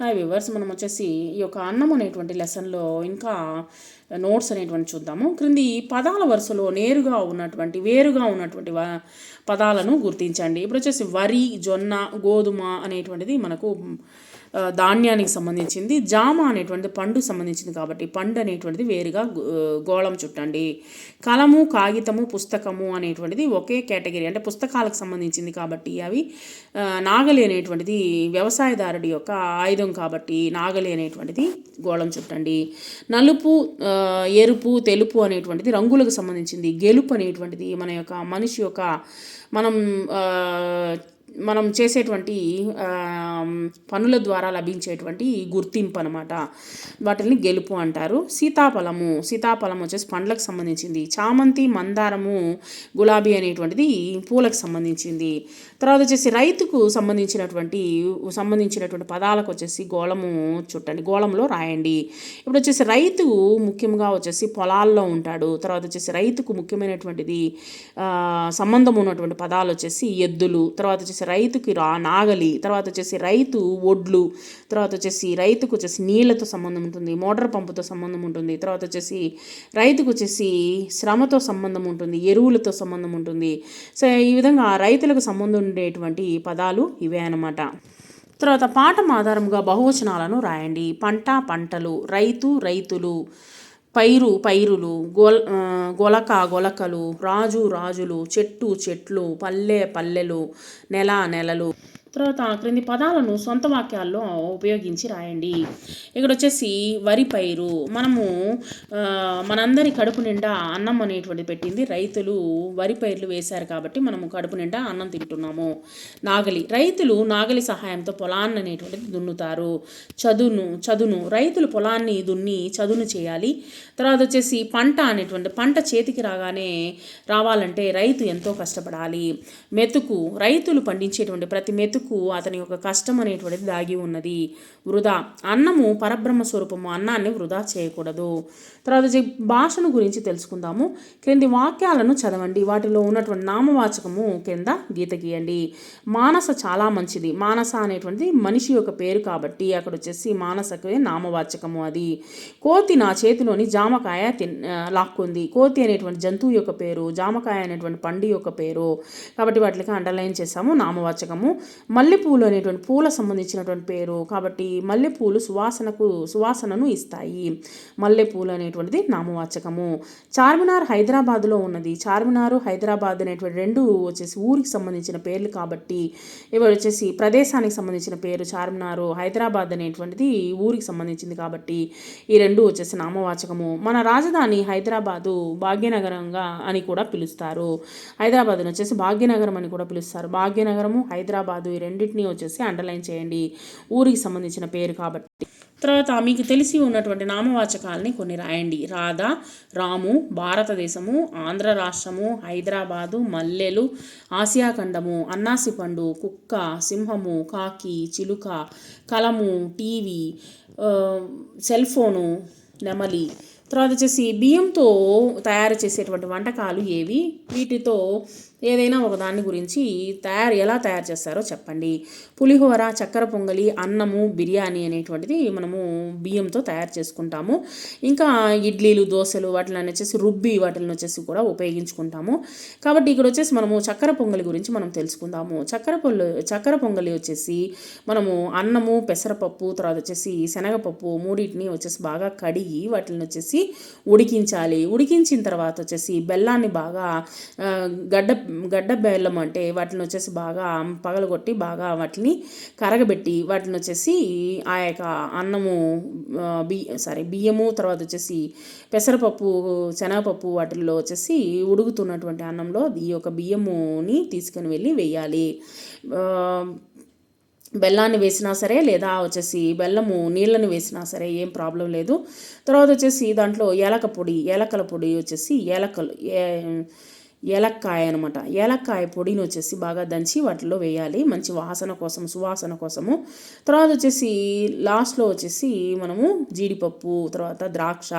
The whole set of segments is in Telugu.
హాయ్ వివర్స్ మనం వచ్చేసి ఈ యొక్క అన్నం అనేటువంటి లెసన్లో ఇంకా నోట్స్ అనేటువంటి చూద్దాము. క్రింది పదాల వరుసలో నేరుగా ఉన్నటువంటి వేరుగా ఉన్నటువంటి పదాలను గుర్తించండి. ఇప్పుడు వచ్చేసి వరి జొన్న గోధుమ అనేటువంటిది మనకు ధాన్యానికి సంబంధించింది జామ అనేటువంటి పండు సంబంధించింది కాబట్టి పండు అనేటువంటిది వేరుగా గోళం చుట్టండి. కలము కాగితము పుస్తకము అనేటువంటిది ఒకే కేటగిరీ అంటే పుస్తకాలకు సంబంధించింది కాబట్టి అవి నాగలి అనేటువంటిది వ్యవసాయదారుడి యొక్క ఆయుధం కాబట్టి నాగలి అనేటువంటిది గోళం చుట్టండి. నలుపు ఎరుపు తెలుపు అనేటువంటిది రంగులకు సంబంధించింది గెలుపు అనేటువంటిది మన యొక్క మనిషి యొక్క మనం మనం చేసేటువంటి పనుల ద్వారా లభించేటువంటి గుర్తింపు అనమాట వాటిని గెలుపు అంటారు. సీతాఫలము సీతాఫలం వచ్చేసి పండ్లకు సంబంధించింది. చామంతి మందారము గులాబీ అనేటువంటిది పూలకు సంబంధించింది. తర్వాత వచ్చేసి రైతుకు సంబంధించినటువంటి సంబంధించినటువంటి పదాలకు వచ్చేసి గోళము చుట్టండి. గోళంలో రాయండి. ఇప్పుడు వచ్చేసి రైతు ముఖ్యంగా వచ్చేసి పొలాల్లో ఉంటాడు. తర్వాత వచ్చేసి రైతుకు ముఖ్యమైనటువంటిది సంబంధం ఉన్నటువంటి పదాలు వచ్చేసి ఎద్దులు. తర్వాత వచ్చేసి రైతుకి రా నాగలి తర్వాత వచ్చేసి రైతు ఒడ్లు తర్వాత వచ్చేసి రైతుకు వచ్చేసి నీళ్ళతో సంబంధం ఉంటుంది మోటార్ పంపుతో సంబంధం ఉంటుంది తర్వాత వచ్చేసి రైతుకు వచ్చేసి శ్రమతో సంబంధం ఉంటుంది ఎరువులతో సంబంధం ఉంటుంది. సో ఈ విధంగా రైతులకు సంబంధం ఉండేటువంటి పదాలు ఇవే అనమాట తర్వాత పాఠం ఆధారంగా బహువచనాలను రాయండి. పంట పంటలు రైతు రైతులు. పైరు పైరులు గోల గోలక గొలక గొలకలు రాజు రాజులు చెట్టు చెట్లు పల్లె పల్లెలు నెల నెలలు. తర్వాత క్రింది పదాలను సొంత వాక్యాల్లో ఉపయోగించి రాయండి. ఇక్కడ వచ్చేసి వరి పైరు. మనము మనందరి కడుపు నిండా అన్నం అనేటువంటిది పెట్టింది. రైతులు వరి పైర్లు వేశారు కాబట్టి మనము కడుపు నిండా అన్నం తింటున్నాము. నాగలి. రైతులు నాగలి సహాయంతో పొలాన్ని అనేటువంటిది దున్నుతారు. చదును చదును. రైతులు పొలాన్ని దున్ని చదును చేయాలి. తర్వాత వచ్చేసి పంట అనేటువంటి పంట చేతికి రాగానే రావాలంటే రైతు ఎంతో కష్టపడాలి. మెతుకు. రైతులు పండించేటువంటి ప్రతి మెతుకు అతని యొక్క కష్టం అనేటువంటిది దాగి ఉన్నది. వృధా. అన్నము పరబ్రహ్మ స్వరూపము. అన్నాన్ని వృధా చేయకూడదు. తర్వాత భాషను గురించి తెలుసుకుందాము. క్రింది వాక్యాలను చదవండి. వాటిలో ఉన్నటువంటి నామవాచకము కింద గీత గీయండి. మానస చాలా మంచిది. మానస అనేటువంటిది మనిషి యొక్క పేరు కాబట్టి అక్కడ వచ్చేసి మానసకే నామవాచకము అది. కోతి నా చేతిలోని జామకాయ తిన్ లాక్కుంది. కోతి అనేటువంటి జంతువు యొక్క పేరు జామకాయ అనేటువంటి పండు యొక్క పేరు. కాబట్టి వాటికి అండర్లైన్ చేసాము నామవాచకము. మల్లెపూలు అనేటువంటి పూల సంబంధించినటువంటి పేరు. కాబట్టి మల్లెపూలు సువాసనకు సువాసనను ఇస్తాయి. మల్లెపూలు అనేటువంటిది నామవాచకము. చార్మినార్ హైదరాబాద్లో ఉన్నది. చార్మినార్ హైదరాబాద్ అనేటువంటి రెండు వచ్చేసి ఊరికి సంబంధించిన పేర్లు కాబట్టి ఇవి వచ్చేసి ప్రదేశానికి సంబంధించిన పేరు చార్మినారు హైదరాబాద్ అనేటువంటిది ఊరికి సంబంధించింది కాబట్టి ఈ రెండు వచ్చేసి నామవాచకము. మన రాజధాని హైదరాబాదు భాగ్యనగరంగా అని కూడా పిలుస్తారు. హైదరాబాద్ వచ్చేసి భాగ్యనగరం అని కూడా పిలుస్తారు. భాగ్యనగరము హైదరాబాదు రెండింటిని వచ్చేసి అండర్లైన్ చేయండి. ఊరికి సంబంధించిన పేరు కాబట్టి. తర్వాత మీకు తెలిసి ఉన్నటువంటి నామవాచకాలని కొన్ని రాయండి. రాధ రాము భారతదేశము ఆంధ్ర రాష్ట్రము హైదరాబాదు మల్లెలు ఆసియా ఖండము అన్నాసి పండు కుక్క సింహము కాకి చిలుక కలము టీవీ సెల్ ఫోను నెమలి. తర్వాత వచ్చేసి బియ్యంతో తయారు చేసేటువంటి వంటకాలు ఏవి? వీటితో ఏదైనా ఒక దాని గురించి తయారు ఎలా తయారు చేస్తారో చెప్పండి. పులిహోర చక్కెర పొంగలి అన్నము బిర్యానీ అనేటువంటిది మనము బియ్యంతో తయారు చేసుకుంటాము. ఇంకా ఇడ్లీలు దోశలు వాటిని వచ్చేసి రుబ్బి వాటిని వచ్చేసి కూడా ఉపయోగించుకుంటాము. కాబట్టి ఇక్కడ వచ్చేసి మనము చక్కెర పొంగలి గురించి మనం తెలుసుకుందాము. చక్కెర పొల్లు చక్కెర పొంగలి వచ్చేసి మనము అన్నము పెసరపప్పు తర్వాత వచ్చేసి శనగపప్పు మూడింటిని వచ్చేసి బాగా కడిగి వాటిని వచ్చేసి ఉడికించాలి. ఉడికించిన తర్వాత వచ్చేసి బెల్లాన్ని బాగా గడ్డ గడ్డ బెల్లం అంటే వాటిని వచ్చేసి బాగా పగలగొట్టి బాగా వాటిని కరగబెట్టి వాటిని వచ్చేసి ఆ యొక్క అన్నము బియ్య సారీ బియ్యము తర్వాత వచ్చేసి పెసరపప్పు శనగపప్పు వాటిల్లో వచ్చేసి ఉడుకుతున్నటువంటి అన్నంలో ఈ యొక్క బియ్యముని తీసుకొని వెళ్ళి వేయాలి. బెల్లాన్ని వేసినా సరే లేదా వచ్చేసి బెల్లము నీళ్ళని వేసినా సరే ఏం ప్రాబ్లం లేదు. తర్వాత వచ్చేసి దాంట్లో ఏలక పొడి ఏలకల పొడి వచ్చేసి ఏలకలు ఏ ఏలక్కాయ అనమాట ఏలక్కాయ పొడిని వచ్చేసి బాగా దంచి వాటిలో వేయాలి. మంచి వాసన కోసం సువాసన కోసము. తర్వాత వచ్చేసి లాస్ట్లో వచ్చేసి మనము జీడిపప్పు తర్వాత ద్రాక్ష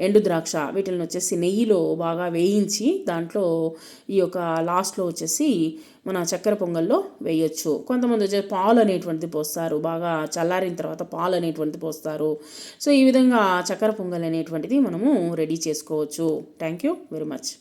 ఎండు ద్రాక్ష వీటిని వచ్చేసి నెయ్యిలో బాగా వేయించి దాంట్లో ఈ యొక్క లాస్ట్లో వచ్చేసి మన చక్కెర పొంగల్లో వేయొచ్చు. కొంతమంది వచ్చేసి పాలు అనేటువంటిది పోస్తారు. బాగా చల్లారిన తర్వాత పాలు అనేటువంటిది పోస్తారు. సో ఈ విధంగా చక్కెర పొంగల్ అనేటువంటిది మనము రెడీ చేసుకోవచ్చు. Thank you very much.